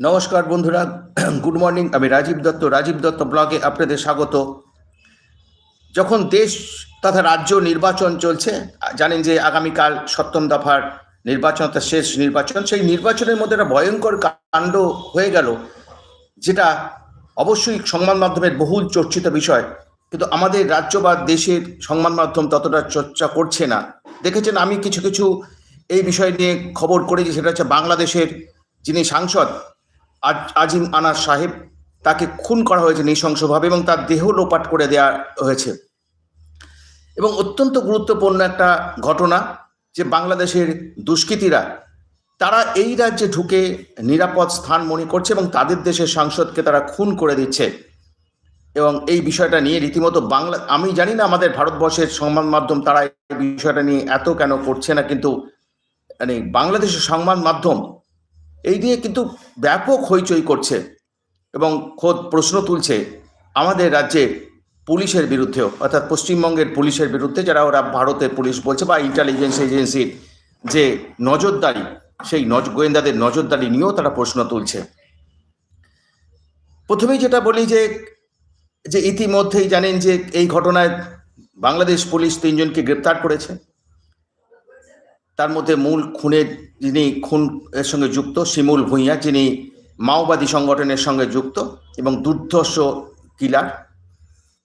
নমস্কার বন্ধুরা good morning আমি রাজীব দত্ত রাজীব দত্ত ব্লগে আপনাদের স্বাগত। যখন দেশ তথা রাজ্য নির্বাচন চলছে, জানেন যে আগামীকাল সপ্তম দফার নির্বাচন অর্থাৎ শেষ নির্বাচন, সেই নির্বাচনের মধ্যে একটা ভয়ঙ্কর কাণ্ড হয়ে গেল, যেটা অবশ্যই সংবাদ মাধ্যমের বহুল চর্চিত বিষয়। কিন্তু আমাদের রাজ্য বা দেশের সংবাদ মাধ্যম ততটা চর্চা করছে না। দেখেছেন, আমি কিছু কিছু এই বিষয় নিয়ে খবর করেছি, সেটা হচ্ছে বাংলাদেশের যিনি সাংসদ আজ আজিম আনাস সাহেব তাকে খুন করা হয়েছে নৃশংসভাবে এবং তার দেহ লোপাট করে দেওয়া হয়েছে। এবং অত্যন্ত গুরুত্বপূর্ণ একটা ঘটনা যে বাংলাদেশের দুষ্কৃতীরা, তারা এই রাজ্যে ঢুকে নিরাপদ স্থান মনে করছে এবং তাদের দেশের সাংসদকে তারা খুন করে দিচ্ছে। এবং এই বিষয়টা নিয়ে রীতিমতো বাংলা আমি জানি না আমাদের ভারতবর্ষের সংবাদ মাধ্যম তারা এই বিষয়টা নিয়ে এত কেন করছে না, কিন্তু মানে বাংলাদেশের সংবাদ মাধ্যম এই নিয়ে কিন্তু ব্যাপক হইচই করছে এবং খোদ প্রশ্ন তুলছে আমাদের রাজ্যে পুলিশের বিরুদ্ধেও, অর্থাৎ পশ্চিমবঙ্গের পুলিশের বিরুদ্ধে, যারা ওরা ভারতের পুলিশ বলছে বা ইন্টেলিজেন্স এজেন্সির যে নজরদারি, সেই নজ, গোয়েন্দাদের নজরদারি নিয়েও তারা প্রশ্ন তুলছে। প্রথমেই যেটা বলি যে যে ইতিমধ্যেই জানেন যে এই ঘটনায় বাংলাদেশ পুলিশ তিনজনকে গ্রেপ্তার করেছে। তার মধ্যে মূল খুনের যিনি খুন এর সঙ্গে যুক্ত, শিমুল ভূঁইয়া, যিনি মাওবাদী সংগঠনের সঙ্গে যুক্ত এবং দুর্ধর্ষ কিলার।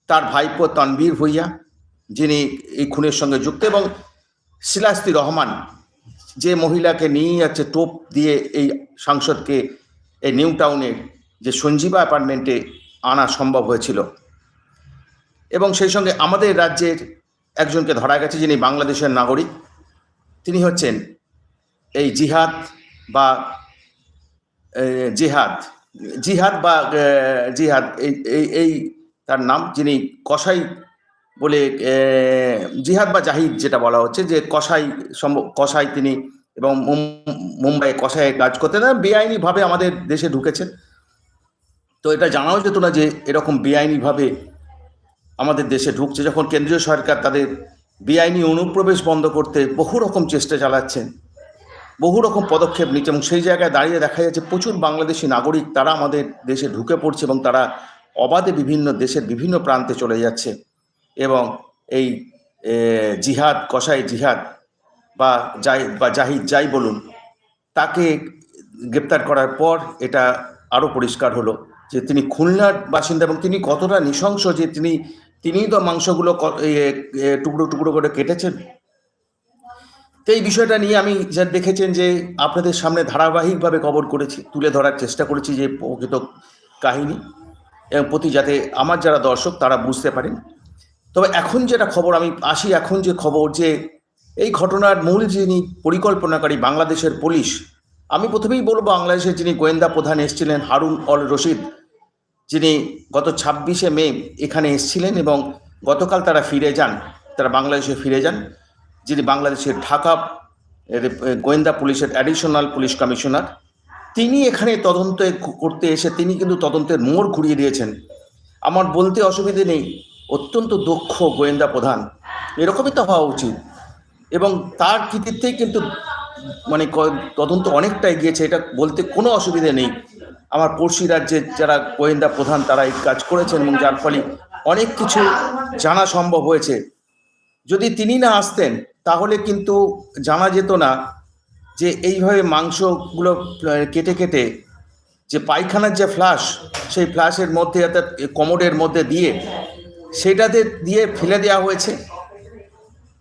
তার ভাইপো তানবীর ভূঁইয়া, যিনি এই খুনের সঙ্গে যুক্ত এবং শিলাস্তি রহমান, যে মহিলাকে নিয়ে যাচ্ছে টোপ দিয়ে এই সাংসদকে এই নিউ টাউনের যে সঞ্জীবা অ্যাপার্টমেন্টে আনা সম্ভব হয়েছিল। এবং সেই সঙ্গে আমাদের রাজ্যের একজনকে ধরা গেছে, যিনি বাংলাদেশের নাগরিক। তিনি হচ্ছেন এই জিহাদ বা জিহাদ। জিহাদ বা জিহাদ, এই এই তার নাম যিনি কসাই বলে জিহাদ বা জাহিদ যেটা বলা হচ্ছে, যে কসাই কসাই তিনি এবং মুম- মুম্বাইয়ে কসাইয়ে কাজ করতেন। বেআইনিভাবে আমাদের দেশে ঢুকেছেন। তো এটা জানাও যেত না যে এরকম বেআইনিভাবে আমাদের দেশে ঢুকছে। যখন কেন্দ্রীয় সরকার তাদের বেআইনি অনুপ্রবেশ বন্ধ করতে বহু রকম চেষ্টা চালাচ্ছেন। বহু রকম পদক্ষেপ নিচ্ছে এবং সেই জায়গায় দাঁড়িয়ে দেখা যাচ্ছে প্রচুর বাংলাদেশি নাগরিক তারা আমাদের দেশে ঢুকে পড়ছে এবং তারা অবাধে বিভিন্ন দেশের বিভিন্ন প্রান্তে চলে যাচ্ছে এবং এই জিহাদ, কসাই জিহাদ বা যাই বা জাহিদ যাই বলুন, তাকে গ্রেপ্তার করার পর এটা আরও পরিষ্কার হলো যে তিনি খুলনার বাসিন্দা এবং তিনি কতটা নৃশংস যে তিনি তিনিই তো মাংসগুলো টুকরো টুকরো করে কেটেছেন? তো এই বিষয়টা নিয়ে আমি যা দেখেছেন যে আপনাদের সামনে ধারাবাহিকভাবে কবর করেছি, তুলে ধরার চেষ্টা করেছি যে প্রকৃত কাহিনী এবং প্রতি যাতে আমার যারা দর্শক তারা বুঝতে পারেন। তবে এখন যেটা খবর, আমি আসি এখন যে খবর যে এই ঘটনার মূল যিনি পরিকল্পনাকারী বাংলাদেশের পুলিশ, আমি প্রথমেই বলব বাংলাদেশের যিনি গোয়েন্দা প্রধান এসেছিলেন হারুন অল রশিদ যিনি গত ছাব্বিশে মে এখানে এসেছিলেন এবং গতকাল তারা ফিরে যান, তারা বাংলাদেশে ফিরে যান, যিনি বাংলাদেশের ঢাকা গোয়েন্দা পুলিশের অ্যাডিশনাল পুলিশ কমিশনার তিনি এখানে তদন্ত করতে এসে তিনি কিন্তু তদন্তের মোড় ঘুরিয়ে দিয়েছেন। আমার বলতে অসুবিধে নেই, অত্যন্ত দক্ষ গোয়েন্দা প্রধান, এরকমই তো হওয়া উচিত। এবং তার কৃতিত্বেই কিন্তু মানে তদন্ত অনেকটা এগিয়েছে, এটা বলতে কোনো অসুবিধে নেই। আমার পড়শি রাজ্যের যারা গোয়েন্দা প্রধান তারা এই কাজ করেছেন এবং যার ফলে অনেক কিছু জানা সম্ভব হয়েছে। যদি তিনি না আসতেন, তাহলে কিন্তু জানা যেত না যে এইভাবে মাংসগুলো কেটে কেটে যে পায়খানার যে ফ্লাশ, সেই ফ্লাশের মধ্যে অর্থাৎ কমোডের মধ্যে দিয়ে সেটাতে দিয়ে ফেলে দেওয়া হয়েছে।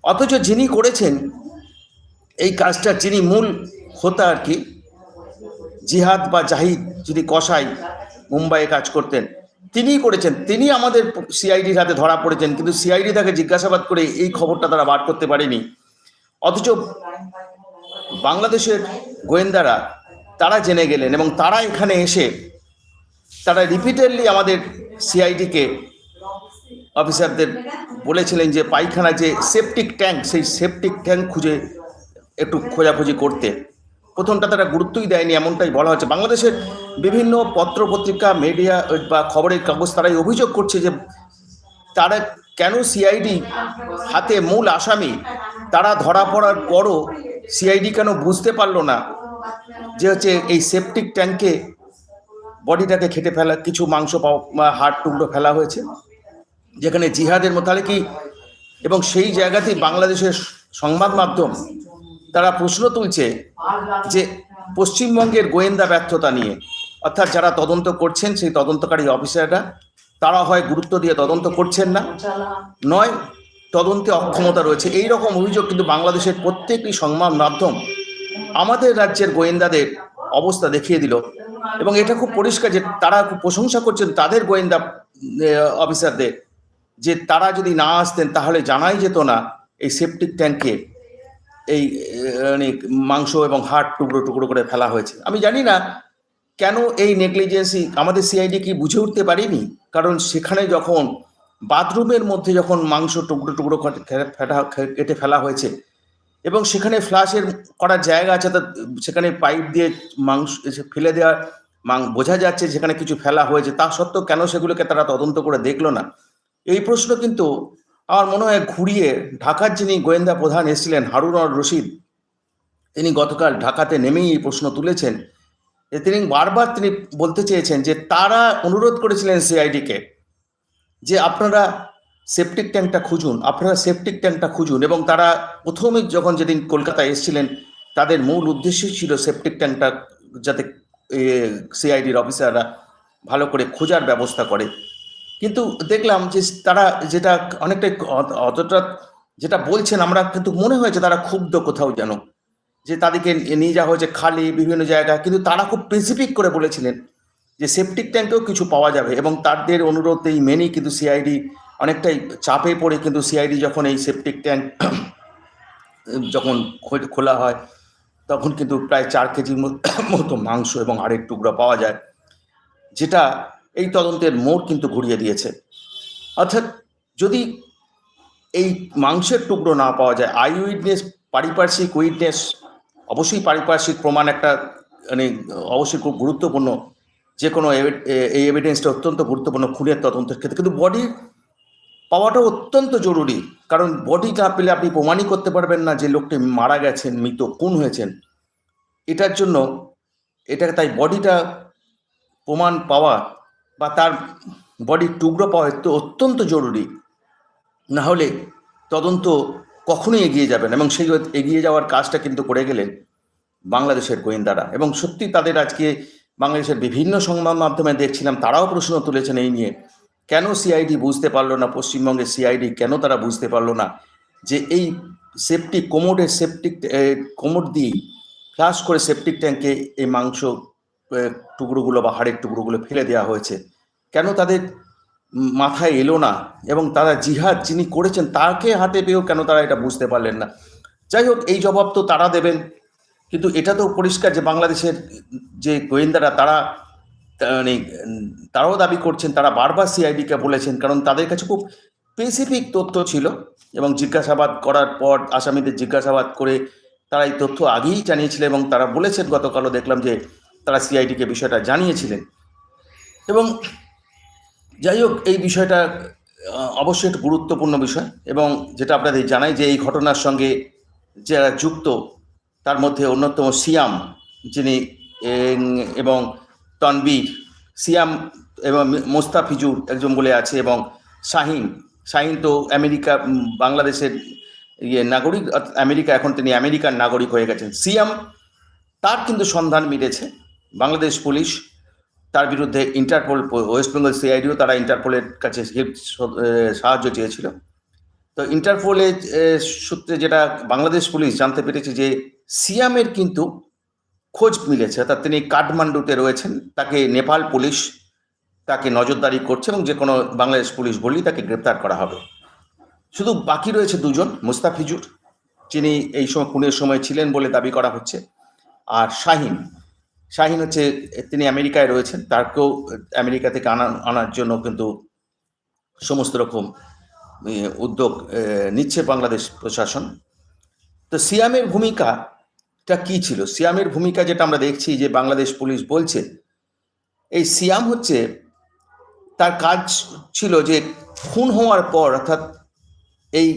অথচ যিনি করেছেন, এই কাজটা যিনি মূল হোতা আর কি জিহাদ বা জাহিদ যিনি কসাই মুম্বাইয়ে কাজ করতেন, তিনিই করেছেন, তিনি আমাদের সিআইডির হাতে ধরা পড়েছেন, কিন্তু সিআইডি তাকে জিজ্ঞাসাবাদ করে এই খবরটা তারা বার করতে পারেনি। অথচ বাংলাদেশের গোয়েন্দারা, তারা জেনে গেলেন এবং তারা এখানে এসে, তারা রিপিটেডলি আমাদের সিআইডিকে অফিসারদের বলেছিলেন যে পায়খানা যে সেপটিক ট্যাঙ্ক, সেই সেপটিক ট্যাঙ্ক খুঁজে একটু খোঁজাখুঁজি করতে। প্রথমটা তারা গুরুত্বই দেয়নি, এমনটাই বলা হচ্ছে। বাংলাদেশের বিভিন্ন পত্র পত্রিকা মিডিয়া বা খবরের কাগজ তারাই অভিযোগ করছে যে তারা কেন সিআইডি হাতে মূল আসামি? তারা ধরা পড়ার পরও সিআইডি কেন বুঝতে পারল না যে হচ্ছে এই সেপটিক ট্যাঙ্কে বডিটাকে খেটে ফেলা, কিছু মাংস হাড় টুকরো ফেলা হয়েছে, যেখানে জিহাদের মোতালেকি এবং সেই জায়গাতেই বাংলাদেশের সংবাদ মাধ্যম তারা প্রশ্ন তুলছে যে পশ্চিমবঙ্গের গোয়েন্দা ব্যর্থতা নিয়ে, অর্থাৎ যারা তদন্ত করছেন, সেই তদন্তকারী অফিসাররা, তারা হয় গুরুত্ব দিয়ে তদন্ত করছেন না। নয়, তদন্তে অক্ষমতা রয়েছে। এই রকম অভিযোগ কিন্তু বাংলাদেশের প্রত্যেকটি সংবাদ মাধ্যম আমাদের রাজ্যের গোয়েন্দাদের অবস্থা দেখিয়ে দিল। এবং এটা খুব পরিষ্কার যে তারা খুব প্রশংসা করছেন তাদের গোয়েন্দা অফিসারদের। যে তারা যদি না আসতেন তাহলে জানাই যেত না এই সেপটিক ট্যাঙ্কে এই মানে মাংস এবং হাট টুকরো টুকরো করে ফেলা হয়েছে। আমি জানি না কেন এই নেগলিজেন্সি, আমাদের সিআইডি কি বুঝে উঠতে পারিনি? কারণ সেখানে যখন বাথরুমের মধ্যে যখন মাংস টুকরো টুকরো ফেটা কেটে ফেলা হয়েছে এবং সেখানে ফ্লাশের করার জায়গা আছে, তা সেখানে পাইপ দিয়ে মাংস ফেলে দেওয়া, মাং, বোঝা যাচ্ছে যেখানে কিছু ফেলা হয়েছে। তা সত্ত্বেও কেন সেগুলোকে তারা তদন্ত করে দেখল না? এই প্রশ্ন কিন্তু আমার মনে হয় ঘুরিয়ে ঢাকার যিনি গোয়েন্দা প্রধান এসেছিলেন হারুন রশিদ, তিনি গতকাল ঢাকাতে নেমেই এই প্রশ্ন তুলেছেন। যে তিনি বারবার তিনি বলতে চেয়েছেন যে তারা অনুরোধ করেছিলেন সিআইডিকে যে আপনারা সেপটিক ট্যাঙ্কটা খুঁজুন, আপনারা সেপটিক ট্যাঙ্কটা খুঁজুন এবং তারা প্রথমে যখন যেদিন কলকাতায় এসেছিলেন, তাদের মূল উদ্দেশ্যই ছিল সেপটিক ট্যাঙ্কটা যাতে সিআইডির অফিসাররা ভালো করে খোঁজার ব্যবস্থা করে। কিন্তু দেখলাম যে তারা যেটা অনেকটাই অতটা যেটা বলছেন, আমরা কিন্তু মনে হয়েছে তারা ক্ষুব্ধ কোথাও যেন। যে তাদেরকে নিয়ে যাওয়া হয়েছে খালি বিভিন্ন জায়গায় কিন্তু তারা খুব স্পেসিফিক করে বলেছিলেন যে সেপটিক ট্যাঙ্কেও কিছু পাওয়া যাবে এবং তাদের অনুরোধেই মেনেই কিন্তু সিআইডি অনেকটাই চাপে পড়ে কিন্তু সিআইডি যখন এই সেপটিক ট্যাঙ্ক যখন খোলা হয়, তখন কিন্তু প্রায় চার কেজির মতো মাংস এবং হাড়ের টুকরা পাওয়া যায়। যেটা এই তদন্তের মোড় কিন্তু ঘুরিয়ে দিয়েছে। অর্থাৎ যদি এই মাংসের টুকরো না পাওয়া যায় আই উইটনেস পারিপার্শ্বিক উইটনেস অবশ্যই পারিপার্শ্বিক প্রমাণ একটা মানে অবশ্যই খুব গুরুত্বপূর্ণ, যে কোনো এই এভিডেন্সটা অত্যন্ত গুরুত্বপূর্ণ খুনের তদন্তের ক্ষেত্রে। কিন্তু বডি পাওয়াটা অত্যন্ত জরুরি, কারণ বডি না পেলে আপনি প্রমাণই করতে পারবেন না যে লোকটি মারা গেছেন, মৃত, খুন হয়েছেন। এটার জন্য এটা তাই বডিটা প্রমাণ পাওয়া বা তার বডির টুকরো পাওয়া অত্যন্ত জরুরি, না হলে তদন্ত কখনোই এগিয়ে যাবে না। এবং সেই এগিয়ে যাওয়ার কাজটা কিন্তু করে গেলেন বাংলাদেশের গোয়েন্দারা। এবং সত্যি তাদের আজকে বাংলাদেশের বিভিন্ন সংবাদ মাধ্যমে দেখছিলাম, তারাও প্রশ্ন তুলেছেন এই নিয়ে, কেন সিআইডি বুঝতে পারল না, পশ্চিমবঙ্গের সিআইডি কেন তারা বুঝতে পারল না, যে এই সেপটিক কোমোডের সেপটিক কোমোড দিয়ে ফ্লাশ করে সেপটিক ট্যাঙ্কে এই মাংস টুকরোগুলো বা হাড়ের টুকরোগুলো ফেলে দেওয়া হয়েছে। কেন তাদের মাথায় এলো না? এবং তারা জিহাদ যিনি করেছেন, তাকে হাতে পেয়েও কেন তারা এটা বুঝতে পারলেন না? যাই হোক, এই জবাব তো তারা দেবেন। কিন্তু এটা তো পরিষ্কার যে বাংলাদেশের যে গোয়েন্দারা, তারা মানে তারাও দাবি করছেন, তারা বারবার সিআইডিকে বলেছেন, কারণ তাদের কাছে খুব স্পেসিফিক তথ্য ছিল। এবং জিজ্ঞাসাবাদ করার পর আসামিদের জিজ্ঞাসাবাদ করে তারা এই তথ্য আগেই জানিয়েছিলেন এবং তারা বলেছেন, গতকালও দেখলাম যে তারা সিআইডিকে বিষয়টা জানিয়েছিলেন। এবং যাই হোক, এই বিষয়টা অবশ্যই একটা গুরুত্বপূর্ণ বিষয় এবং যেটা আপনাদের জানাই যে এই ঘটনার সঙ্গে যারা যুক্ত, তার মধ্যে অন্যতম সিয়াম যিনি এবং তনবীর, সিয়াম এবং মোস্তাফিজুর একজন বলে আছে এবং শাহিন। শাহিন তো আমেরিকা বাংলাদেশের ইয়ে নাগরিক আমেরিকা, এখন তিনি আমেরিকার নাগরিক হয়ে গেছেন। সিয়াম, তার কিন্তু সন্ধান মিলেছে বাংলাদেশ পুলিশ, তার বিরুদ্ধে ইন্টারপোল, ওয়েস্ট বেঙ্গল সিআইডিও, তারা ইন্টারপোলের কাছে সাহায্য চেয়েছিল। তো ইন্টারপোলের সূত্রে যেটা বাংলাদেশ পুলিশ জানতে পেরেছে যে সিয়ামের কিন্তু খোঁজ মিলেছে, অর্থাৎ তিনি কাঠমান্ডুতে রয়েছেন, তাকে নেপাল পুলিশ তাকে নজরদারি করছে এবং যে কোনো বাংলাদেশ পুলিশ বললেই তাকে গ্রেপ্তার করা হবে। শুধু বাকি রয়েছে দুজন, মুস্তাফিজুর, যিনি এই সময় খুনের সময় ছিলেন বলে দাবি করা হচ্ছে, আর শাহিন। শাহিন হচ্ছে, তিনি আমেরিকায় রয়েছেন তাকেও আমেরিকা থেকে আনা, আনার জন্য কিন্তু সমস্ত রকম উদ্যোগ নিচ্ছে বাংলাদেশ প্রশাসন। তো সিয়ামের ভূমিকাটা কি ছিল? সিয়ামের ভূমিকা যেটা আমরা দেখছি যে বাংলাদেশ পুলিশ বলছে, এই সিয়াম হচ্ছে তার কাজ ছিল যে খুন হওয়ার পর অর্থাৎ এই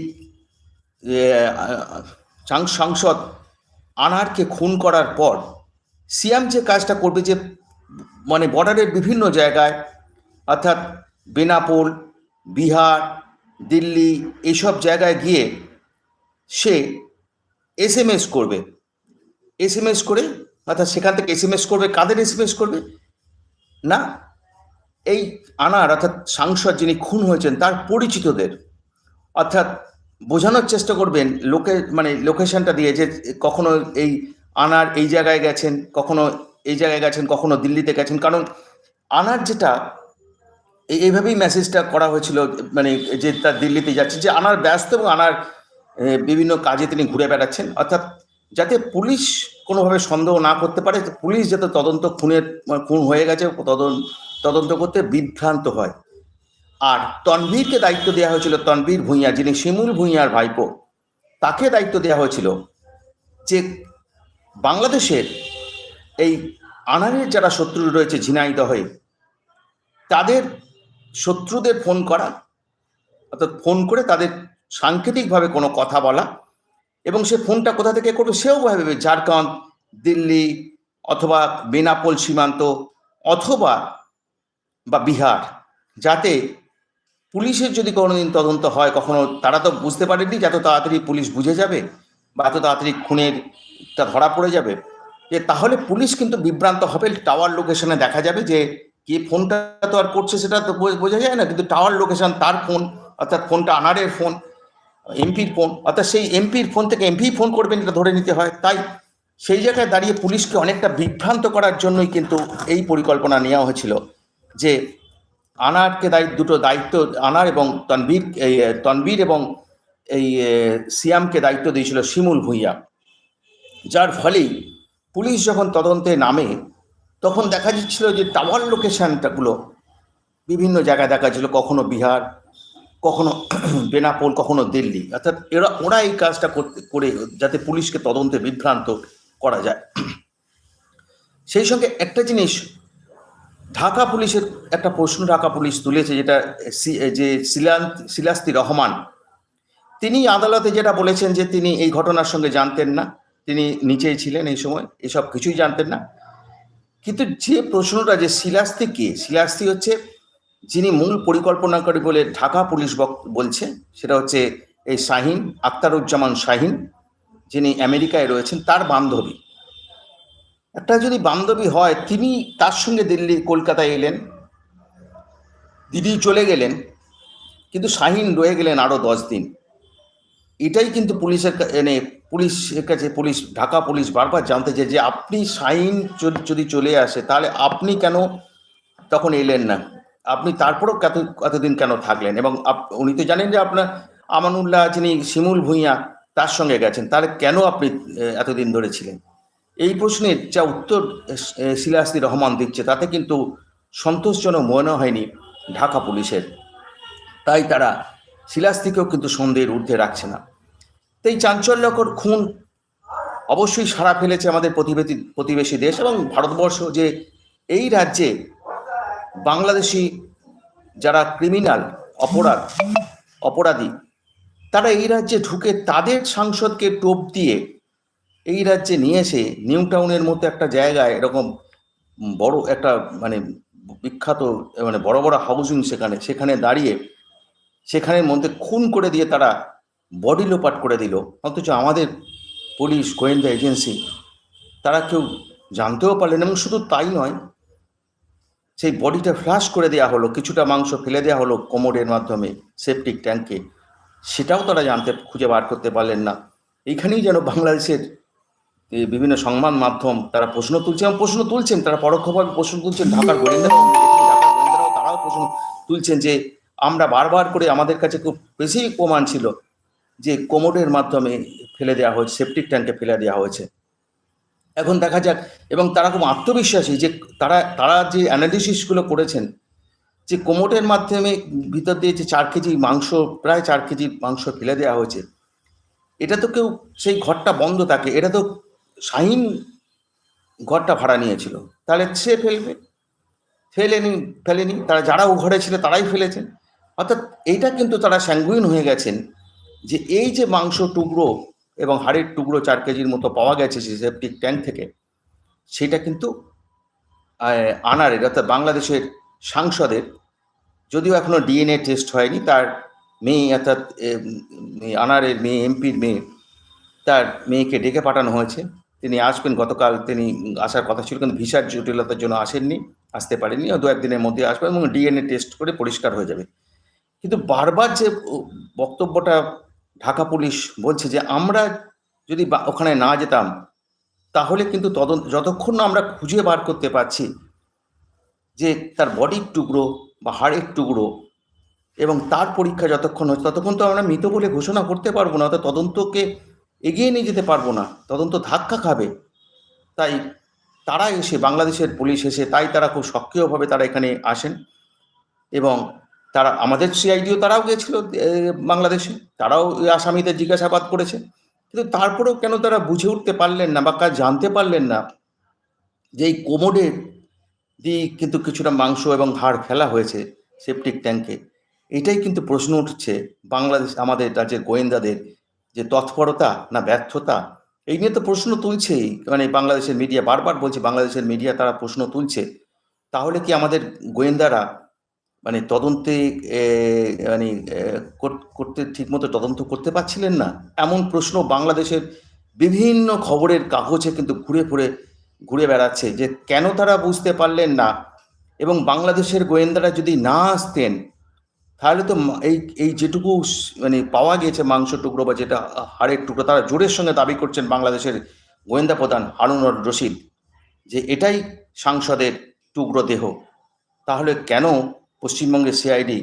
সাংসদ আনারকে খুন করার পর সিয়াম যে কাজটা করবে যে মানে বর্ডারের বিভিন্ন জায়গায়, অর্থাৎ বেনাপোল, বিহার, দিল্লি এইসব জায়গায় গিয়ে সে এস এম এস করবে। এস এম এস করে, অর্থাৎ সেখান থেকে এস এম এস করবে। কাদের এস এম এস করবে? না, এই আনার, অর্থাৎ সাংসদ যিনি খুন হয়েছেন, তার পরিচিতদের। অর্থাৎ বোঝানোর চেষ্টা করবেন, লোকে মানে লোকেশনটা দিয়ে যে কখনো এই আনার এই জায়গায় গেছেন, কখনো এই জায়গায় গেছেন, কখনো দিল্লিতে গেছেন। কারণ আনার যেটা এই- এইভাবেই মেসেজটা করা হয়েছিল মানে যে তার দিল্লিতে যাচ্ছে, যে আনার ব্যস্ত এবং আনার বিভিন্ন কাজে তিনি ঘুরে বেড়াচ্ছেন। অর্থাৎ যাতে পুলিশ কোনোভাবে সন্দেহ না করতে পারে পুলিশ যাতে তদন্ত খুনের মানে খুন হয়ে গেছে তদন্ত তদন্ত করতে বিভ্রান্ত হয়। আর তনবীরকে দায়িত্ব দেওয়া হয়েছিল তনবীর ভূঁইয়া, যিনি শিমুল ভূঁইয়ার ভাইপো, তাকে দায়িত্ব দেওয়া হয়েছিল যে বাংলাদেশের এই আনারের যারা শত্রু রয়েছে ঝিনাইদহে তাদের শত্রুদের ফোন করা, অর্থাৎ ফোন করে তাদের সাংকেতিকভাবে কোনো কথা বলা, এবং সে ফোনটা কোথা থেকে করবে সেও ভাবে ঝাড়খণ্ড, দিল্লি, অথবা বেনাপোল সীমান্ত, অথবা বা বিহার, যাতে পুলিশের যদি কোনোদিন তদন্ত হয়, কখনো তারা তো বুঝতে পারেনি যে এত তাড়াতাড়ি পুলিশ বুঝে যাবে, বা এত তাড়াতাড়ি খুনের টা ধরা পড়ে যাবে। যে তাহলে পুলিশ কিন্তু বিভ্রান্ত হবে টাওয়ার লোকেশনে দেখা যাবে যে কে ফোনটা তো আর করছে সেটা তো বোঝা যায় না, কিন্তু টাওয়ার লোকেশন তার ফোন অর্থাৎ ফোনটা আনারের ফোন এমপির ফোন অর্থাৎ সেই এমপির ফোন থেকে এমপি ফোন করবেন এটা ধরে নিতে হয়। তাই সেই জায়গায় দাঁড়িয়ে পুলিশকে অনেকটা বিভ্রান্ত করার জন্যই কিন্তু এই পরিকল্পনা নেওয়া হয়েছিল যে আনারকে দায়িত্ব দুটো দায়িত্ব আনার এবং তনবীর তনবীর এবং এই সিয়ামকে দায়িত্ব দিয়েছিল শিমুল ভূঁইয়া। যার ফলেই পুলিশ যখন তদন্তে নামে, তখন দেখা যাচ্ছিল যে টাওয়ার লোকেশানটাগুলো বিভিন্ন জায়গায় দেখা যাচ্ছিল, কখনো বিহার, কখনো বেনাপোল, কখনো দিল্লি। অর্থাৎ এরা, ওরা এই কাজটা করতে, করে যাতে পুলিশকে তদন্তে বিভ্রান্ত করা যায়। সেই সঙ্গে একটা জিনিস, ঢাকা পুলিশের একটা প্রশ্ন ঢাকা পুলিশ তুলেছে, যেটা যে শিলান্ত শিলাস্তি রহমান, তিনি আদালতে যেটা বলেছেন যে তিনি এই ঘটনার সঙ্গে জানতেন না। তিনি নিচেই ছিলেন এই সময়, এসব কিছুই জানতেন না। কিন্তু যে প্রশ্নটা, যে শিলাস্তি কে? শিলাস্তি হচ্ছে যিনি মূল পরিকল্পনাকারী বলে ঢাকা পুলিশ বলছে, সেটা হচ্ছে এই শাহিন আক্তারুজ্জামান শাহিন, যিনি আমেরিকায় রয়েছেন, তার বান্ধবী। একটা যদি বান্ধবী হয়, তিনি তার সঙ্গে দিল্লি, কলকাতায় এলেন, দিদি চলে গেলেন, কিন্তু শাহিন রয়ে গেলেন আরও দশ দিন। এটাই কিন্তু পুলিশের এনে পুলিশের কাছে পুলিশ, ঢাকা পুলিশ বারবার জানতে চায় যে আপনি শাহিন যদি- চলে আসে, তাহলে আপনি কেন তখন এলেন না? আপনি তারপরেও কত, কতদিন কেন থাকলেন? এবং উনি তো জানেন যে আপনার আমানুল্লাহ যিনি শিমুল ভূঁইয়া, তার সঙ্গে গেছেন তাহলে কেন আপনি এতদিন ধরে ছিলেন? এই প্রশ্নের যা উত্তর শিলাস্তি রহমান দিচ্ছে, তাতে কিন্তু সন্তোষজনক মনে হয়নি ঢাকা পুলিশের। তাই তারা শিলাস্তিকেও কিন্তু সন্দেহের ঊর্ধ্বে রাখছে না। এই চাঞ্চল্যকর খুন অবশ্যই সাড়া ফেলেছে আমাদের প্রতিবেশী প্রতিবেশী দেশ এবং ভারতবর্ষ যে এই রাজ্যে বাংলাদেশি যারা ক্রিমিনাল অপরাধ, অপরাধী, তারা এই রাজ্যে ঢুকে তাদের সাংসদকে টোপ দিয়ে এই রাজ্যে নিয়ে এসে নিউ টাউনের মতো একটা জায়গায় এরকম বড় একটা মানে বিখ্যাত মানে বড় বড় হাউজিং সেখানে সেখানে দাঁড়িয়ে সেখানের মধ্যে খুন করে দিয়ে তারা বডি লোপাট করে দিল। অথচ আমাদের পুলিশ গোয়েন্দা এজেন্সি তারা কেউ জানতেও পারলেন এবং শুধু তাই নয়, সেই বডিটা ফ্লাশ করে দেওয়া হলো, কিছুটা মাংস ফেলে দেওয়া হলো কোমরের মাধ্যমে সেপটিক ট্যাঙ্কে সেটাও তারা জানতে, খুঁজে বার করতে পারলেন না। এইখানেই যেন বাংলাদেশের বিভিন্ন সংবাদ মাধ্যম তারা প্রশ্ন তুলছে এবং প্রশ্ন তুলছেন, তারা পরোক্ষভাবে প্রশ্ন তুলছেন। ঢাকার গোয়েন্দা তারাও প্রশ্ন তুলছেন যে, আমরা বারবার করে আমাদের কাছে খুব বেশি প্রমাণ ছিল। যে কোমরের মাধ্যমে ফেলে দেওয়া হয়েছে, সেপটিক ট্যাঙ্কে ফেলে দেওয়া হয়েছে। এখন দেখা যাক, এবং তারা খুব আত্মবিশ্বাসী যে তারা তারা যে অ্যানালিসিসগুলো করেছেন, যে কোমরের মাধ্যমে ভিতর দিয়ে যে চার কেজি মাংস, প্রায় চার কেজি মাংস ফেলে দেওয়া হয়েছে, এটা তো কেউ সেই ঘরটা বন্ধ থাকে, এটা তো শাহিন ঘরটা ভাড়া নিয়েছিল। তাহলে সে ফেলবে, ফেলেনি ফেলেনি, তারা যারা ও ঘরে ছিল তারাই ফেলেছেন। অর্থাৎ এইটা কিন্তু তারা স্যাঙ্গুইন হয়ে গেছেন যে এই যে মাংস টুকরো এবং হাড়ের টুকরো চার কেজির মতো পাওয়া গেছে সেই সেপটিক ট্যাঙ্ক থেকে, সেটা কিন্তু আনারের অর্থাৎ বাংলাদেশের সাংসদের, যদিও এখনও ডিএনএ টেস্ট হয়নি, তার মেয়ে অর্থাৎ আনারের মেয়ে, এমপির মেয়ে, তার মেয়েকে ডেকে পাঠানো হয়েছে। তিনি আসবেন, গতকাল তিনি আসার কথা ছিল, কিন্তু ভিসার জটিলতার জন্য আসেননি, আসতে পারেননি দু একদিনের মধ্যে আসবেন এবং ডিএনএ টেস্ট করে পরিষ্কার হয়ে যাবে। কিন্তু বারবার যে বক্তব্যটা ঢাকা পুলিশ বলছে যে আমরা যদি ওখানে না যেতাম, তাহলে কিন্তু তদন্ত যতক্ষণ না আমরা খুঁজে বার করতে পারছি যে তার বডির টুকরো বা হাড়ের টুকরো এবং তার পরীক্ষা যতক্ষণ হচ্ছে, ততক্ষণ তো আমরা মৃত বলে ঘোষণা করতে পারব না, অর্থাৎ তদন্তকে এগিয়ে নিয়ে যেতে পারব না, তদন্ত ধাক্কা খাবে। তাই তারা এসে, বাংলাদেশের পুলিশ এসে, তাই তারা খুব সক্রিয়ভাবে তারা এখানে আসেন এবং তারা, আমাদের সিআইডিও তারাও গিয়েছিল বাংলাদেশে। তারাও আসামিদের জিজ্ঞাসাবাদ করেছে। কিন্তু তারপরেও কেন তারা বুঝে উঠতে পারলেন না বা কাজ জানতে পারলেন না যে এই কোমোডের দিয়ে কিন্তু কিছুটা মাংস এবং হাড় ফেলা হয়েছে সেপটিক ট্যাঙ্কে। এটাই কিন্তু প্রশ্ন উঠছে বাংলাদেশ, আমাদের রাজ্যের গোয়েন্দাদের যে তৎপরতা না ব্যর্থতা, এই নিয়ে তো প্রশ্ন তুলছেই। মানে বাংলাদেশের মিডিয়া বারবার বলছে, বাংলাদেশের মিডিয়া তারা প্রশ্ন তুলছে। তাহলে কি আমাদের গোয়েন্দারা মানে তদন্তে মানে করতে, ঠিকমতো তদন্ত করতে পারছিলেন না? এমন প্রশ্ন বাংলাদেশের বিভিন্ন খবরের কাগজে কিন্তু ঘুরে ঘুরে ঘুরে বেড়াচ্ছে যে কেন তারা বুঝতে পারলেন না? এবং বাংলাদেশের গোয়েন্দারা যদি না আসতেন, তাহলে তো এই এই যেটুকু মানে পাওয়া গিয়েছে মাংস টুকরো বা যেটা হাড়ের টুকরো, তারা জোরের সঙ্গে দাবি করছেন বাংলাদেশের গোয়েন্দা প্রধান হারুন রশিদ, যে এটাই সাংসদের টুকরো দেহ। তাহলে কেন পশ্চিমবঙ্গের সিআইডি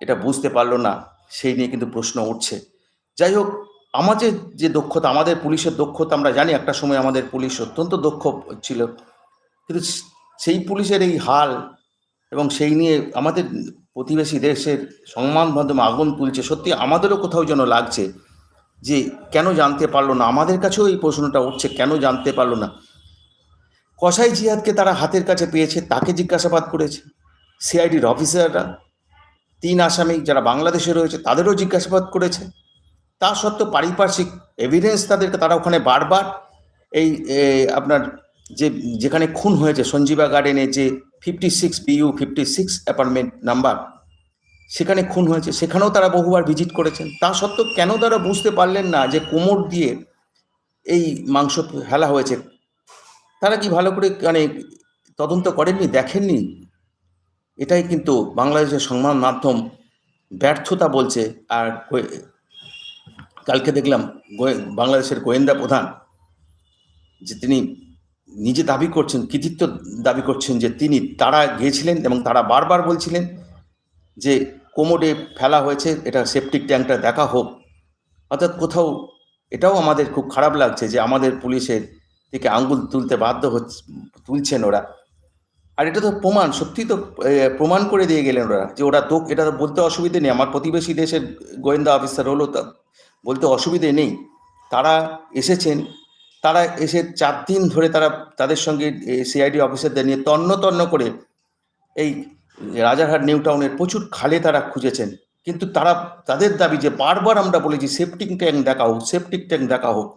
এটা বুঝতে পারল না, সেই নিয়ে কিন্তু প্রশ্ন উঠছে। যাই হোক, আমাদের যে দক্ষতা, আমাদের পুলিশের দক্ষতা আমরা জানি, একটা সময় আমাদের পুলিশ অত্যন্ত দক্ষ ছিল। কিন্তু সেই পুলিশের এই হাল এবং সেই নিয়ে আমাদের প্রতিবেশী দেশের সংবাদ মাধ্যমে আগুন তুলছে, সত্যি আমাদেরও কোথাও যেন লাগছে যে কেন জানতে পারল না, আমাদের কাছেও এই প্রশ্নটা উঠছে, কেন জানতে পারল না। কসাই জিহাদকে তারা হাতের কাছে পেয়েছে, তাকে জিজ্ঞাসাবাদ করেছে। সিআইডির অফিসাররা, তিন আসামি যারা বাংলাদেশে রয়েছে তাদেরও জিজ্ঞাসাবাদ করেছে। তা সত্ত্বেও পারিপার্শ্বিক এভিডেন্স তাদেরকে, তারা ওখানে বারবার এই আপনার যে, যেখানে খুন হয়েছে, সঞ্জীবা গার্ডেনে যে fifty six BU fifty six apartment number সেখানে খুন হয়েছে। সেখানেও তারা বহুবার ভিজিট করেছেন। তা সত্ত্বেও কেন তারা বুঝতে পারলেন না যে কোমর দিয়ে এই মাংস ফেলা হয়েছে? তারা কি ভালো করে মানে তদন্ত করেননি, দেখেননি? এটাই কিন্তু বাংলাদেশের সংবাদ মাধ্যম ব্যর্থতা বলছে। আর কালকে দেখলাম বাংলাদেশের গোয়েন্দা প্রধান যে তিনি নিজে দাবি করছেন, কৃতিত্ব দাবি করছেন যে তিনি তারা গিয়েছিলেন এবং তারা বারবার বলছিলেন যে কোমোডে ফেলা হয়েছে, এটা সেপটিক ট্যাঙ্কটা দেখা হোক। অর্থাৎ কোথাও এটাও আমাদের খুব খারাপ লাগছে যে আমাদের পুলিশের দিকে আঙ্গুল তুলতে বাধ্য হচ্ছে, তুলছেন ওরা। আর এটা তো প্রমাণ সত্যি তো প্রমাণ করে দিয়ে গেলেন ওরা যে ওরা তো এটা তো বলতে অসুবিধে নেই। আমার প্রতিবেশী দেশের গোয়েন্দা অফিসার হলো তা, বলতে অসুবিধে নেই। তারা এসেছেন, তারা এসে চার দিন ধরে তারা তাদের সঙ্গে সিআইডি অফিসারদের নিয়ে তন্ন তন্ন করে এই রাজারহাট নিউ টাউনের প্রচুর খালে তারা খুঁজেছেন। কিন্তু তারা, তাদের দাবি যে বারবার আমরা বলেছি সেপটিক ট্যাঙ্ক দেখা হোক সেপটিক ট্যাঙ্ক দেখা হোক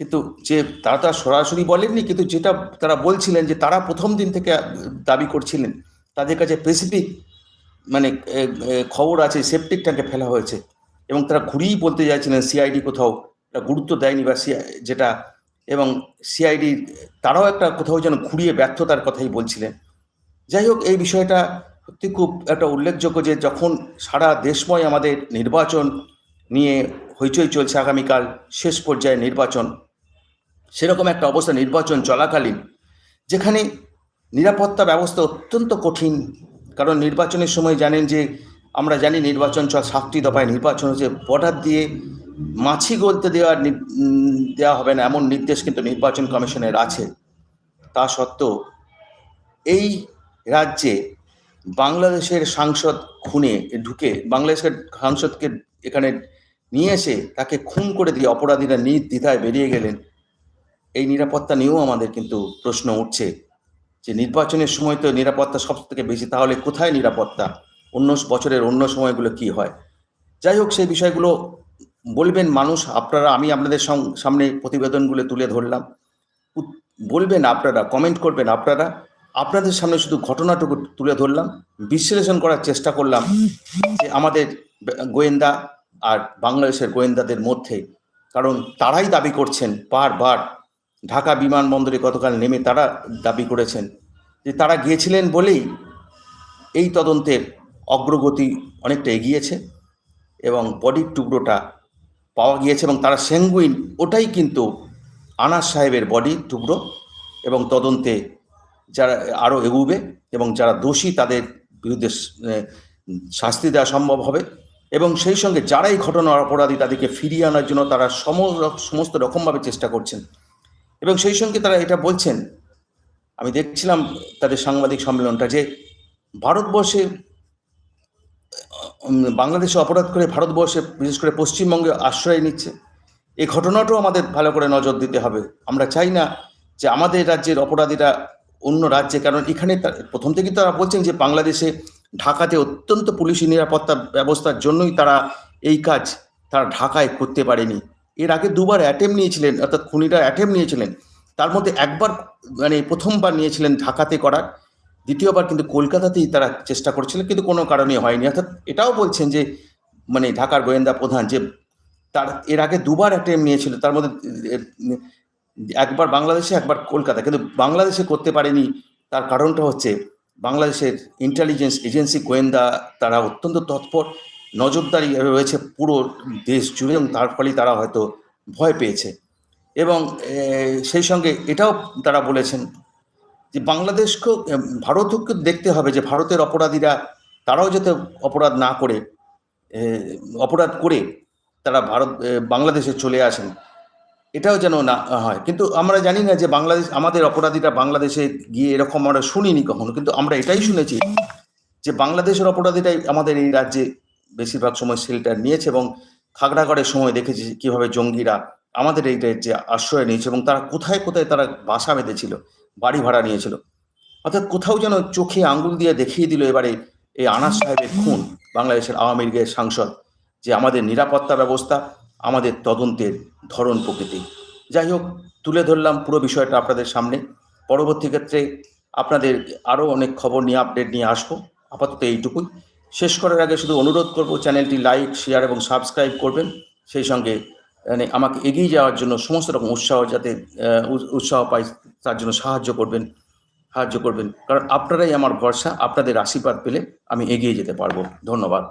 কিন্তু যে তারা তারা সরাসরি বলেননি, কিন্তু যেটা তারা বলছিলেন যে তারা প্রথম দিন থেকে দাবি করছিলেন, তাদের কাছে স্পেসিফিক মানে খবর আছে সেপটিক ট্যাঙ্কে ফেলা হয়েছে এবং তারা ঘুরিয়েই বলতে চাইছিলেন সিআইডি কোথাও গুরুত্ব দেয়নি বা যেটা এবং সিআইডি তারাও একটা কোথাও যেন ঘুরিয়ে ব্যর্থতার কথাই বলছিলেন। যাই হোক, এই বিষয়টা সত্যি খুব একটা উল্লেখযোগ্য যে যখন সারা দেশময় আমাদের নির্বাচন নিয়ে হইচই চলছে আগামীকাল, শেষ পর্যায়ে নির্বাচন সেরকম একটা অবস্থা নির্বাচন চলাকালীন, যেখানে নিরাপত্তা ব্যবস্থা অত্যন্ত কঠিন। কারণ নির্বাচনের সময় জানেন যে, আমরা জানি নির্বাচন চল, সাতটি দফায় নির্বাচন হচ্ছে। বর্ডার দিয়ে মাছি গলতে দেওয়া নি- দেওয়া হবে না, এমন নির্দেশ কিন্তু নির্বাচন কমিশনের আছে। তা সত্ত্বেও এই রাজ্যে বাংলাদেশের সাংসদ খুনে ঢুকে, বাংলাদেশের সাংসদকে এখানে নিয়ে এসে তাকে খুন করে দিয়ে অপরাধীরা নির্দ্বিধায় বেরিয়ে গেলেন। এই নিরাপত্তা নিয়েও আমাদের কিন্তু প্রশ্ন উঠছে যে নির্বাচনের সময় তো নিরাপত্তা সব থেকে বেশি, তাহলে কোথায় নিরাপত্তা? অন্য বছরের অন্য সময়গুলো কি হয়? যাই হোক, সেই বিষয়গুলো বলবেন মানুষ, আপনারা, আমি আপনাদের সামনে প্রতিবেদনগুলো তুলে ধরলাম। বলবেন আপনারা, কমেন্ট করবেন আপনারা। আপনাদের সামনে শুধু ঘটনাটুকু তুলে ধরলাম, বিশ্লেষণ করার চেষ্টা করলাম যে আমাদের গোয়েন্দা আর বাংলাদেশের গোয়েন্দাদের মধ্যে, কারণ তারাই দাবি করছেন বারবার ঢাকা বিমানবন্দরে গতকাল নেমে তারা দাবি করেছেন যে তারা গিয়েছিলেন বলেই এই তদন্তের অগ্রগতি অনেকটা এগিয়েছে এবং বডির টুকরোটা পাওয়া গিয়েছে এবং তারা সেঙ্গুইন ওটাই কিন্তু আনাস সাহেবের বডির টুকরো এবং তদন্তে যারা আরও এগুবে এবং যারা দোষী তাদের বিরুদ্ধে শাস্তি দেওয়া সম্ভব হবে এবং সেই সঙ্গে যারাই ঘটনার অপরাধী তাদেরকে ফিরিয়ে আনার জন্য তারা সম- সমস্ত রকমভাবে চেষ্টা করছেন। এবং সেই সঙ্গে তারা এটা বলছেন, আমি দেখছিলাম তাদের সাংবাদিক সম্মেলনটা যে ভারতবর্ষে বাংলাদেশে অপরাধ করে ভারতবর্ষে, বিশেষ করে পশ্চিমবঙ্গে আশ্রয় নিচ্ছে এই ঘটনাটাও আমাদের ভালো করে নজর দিতে হবে। আমরা চাই না যে আমাদের রাজ্যের অপরাধীরা অন্য রাজ্যে, কারণ এখানে প্রথম থেকেই তারা বলছেন যে বাংলাদেশে, ঢাকাতে অত্যন্ত পুলিশি নিরাপত্তা ব্যবস্থার জন্যই তারা এই কাজ তারা ঢাকায় করতে পারেনি। এর আগে দুবার অ্যাটেম্প নিয়েছিলেন, অর্থাৎ খুনিরা অ্যাটেম্প নিয়েছিলেন। তার মধ্যে একবার মানে প্রথমবার নিয়েছিলেন ঢাকাতে করার, দ্বিতীয়বার কিন্তু কলকাতাতেই তারা চেষ্টা করছিলেন কিন্তু কোনো কারণে হয়নি। অর্থাৎ এটাও বলছেন যে মানে ঢাকার গোয়েন্দা প্রধান যে, তার এর আগে দুবার অ্যাটেম্প নিয়েছিল, তার মধ্যে একবার বাংলাদেশে, একবার কলকাতা কিন্তু বাংলাদেশে করতে পারেনি, তার কারণটা হচ্ছে বাংলাদেশের ইন্টেলিজেন্স এজেন্সি গোয়েন্দা, তারা অত্যন্ত তৎপর। নজরদারি রয়েছে পুরো দেশ জুড়ে এবং তার ফলেই তারা হয়তো ভয় পেয়েছে। এবং সেই সঙ্গে এটাও তারা বলেছেন যে বাংলাদেশকেও ভারতকে দেখতে হবে যে ভারতের অপরাধীরা, তারাও যাতে অপরাধ না করে অপরাধ করে তারা ভারত বাংলাদেশে চলে আসেন। এটাও যেন না হয়। কিন্তু আমরা জানি না যে বাংলাদেশ, আমাদের অপরাধীরা বাংলাদেশে গিয়ে এরকম আমরা শুনিনি কখনো। কিন্তু আমরা এটাই শুনেছি যে বাংলাদেশের অপরাধীরাই আমাদের এই রাজ্যে বেশিরভাগ সময় শেল্টার নিয়েছে এবং খাগড়াগড়ের সময় দেখেছি কীভাবে জঙ্গিরা আমাদের এই যে আশ্রয় নিয়েছে এবং তারা কোথায় কোথায় তারা বাসা বেঁধেছিল, বাড়ি ভাড়া নিয়েছিল। অর্থাৎ কোথাও যেন চোখে আঙ্গুল দিয়ে দেখিয়ে দিল এবারে এই আনাস সাহেবের খুন বাংলাদেশের আওয়ামী লীগের সাংসদ যে আমাদের নিরাপত্তা ব্যবস্থা, আমাদের তদন্তের ধরন প্রকৃতি। যাই হোক, তুলে ধরলাম পুরো বিষয়টা আপনাদের সামনে। পরবর্তী ক্ষেত্রে আপনাদের আরও অনেক খবর নিয়ে, আপডেট নিয়ে আসব। আপাতত এইটুকুই। শেষ করার আগে শুধু অনুরোধ করব চ্যানেলটি লাইক, শেয়ার এবং সাবস্ক্রাইব করবেন। সেই সঙ্গে মানে আমাকে এগিয়ে যাওয়ার জন্য সমস্ত রকম উৎসাহ যাতে উৎসাহ পাই, তার জন্য সাহায্য করবেন সাহায্য করবেন। কারণ আপনারাই আমার ভরসা, আপনাদের আশীর্বাদ পেলে আমি এগিয়ে যেতে পারব। ধন্যবাদ।